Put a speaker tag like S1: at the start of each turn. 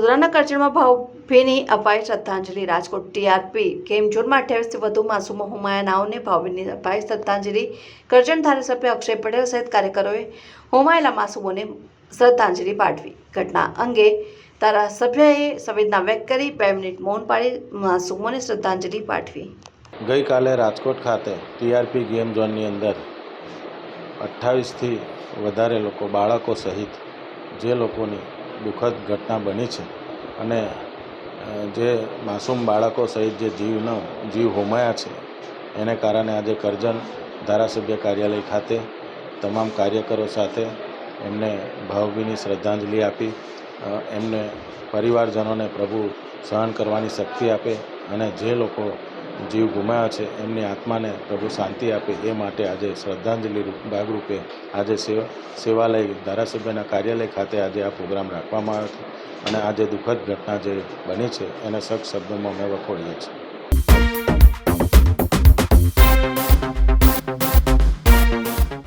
S1: વડોદરાના કરજણમાં ભાવભીની અપાઈ શ્રદ્ધાંજલિ. રાજકોટ ટીઆરપી ગેમ ઝોનમાં અઠ્યાવીસથી વધુ માસૂમો હુમાયા નાઓને ભાવભીની અપાઈ શ્રદ્ધાંજલિ. કરજણ ધારાસભ્ય અક્ષય પટેલ સહિત કાર્યકરોએ હોમાયેલા માસૂમોને શ્રદ્ધાંજલિ પાઠવી. ઘટના અંગે ધારાસભ્યએ સંવેદના વ્યક્ત કરી, બે મિનિટ મૌન પાડી, માસૂમોને શ્રદ્ધાંજલિ પાઠવી.
S2: ગઈકાલે રાજકોટ ખાતે ટીઆરપી ગેમ ઝોનની અંદર અઠ્ઠાવીસથી વધારે લોકો બાળકો સહિત જે લોકોની દુઃખદ ઘટના બની છે. અને જે માસૂમ બાળકો સહિત જે જીવનો, જીવ હોમાયા છે, એને કારણે આજે કરજણ ધારાસભ્ય કાર્યાલય ખાતે તમામ કાર્યકરો સાથે એમને ભાવભીની શ્રદ્ધાંજલિ આપી એમને પરિવારજનોને પ્રભુ સહન કરવાની શક્તિ આપે અને જે લોકો જીવ ગુમાવ્યા છે, એમની આત્માને પ્રભુ શાંતિ આપે, એ માટે આજે શ્રદ્ધાંજલિ ભાગરૂપે આજે સેવા, સેવાલય ધારાસભ્યના કાર્યાલય ખાતે આજે આ પ્રોગ્રામ રાખવામાં આવ્યો છે. અને આજે દુઃખદ ઘટના જે બની છે, એને સખ્ત શબ્દોમાં અમે વખોડીએ છીએ.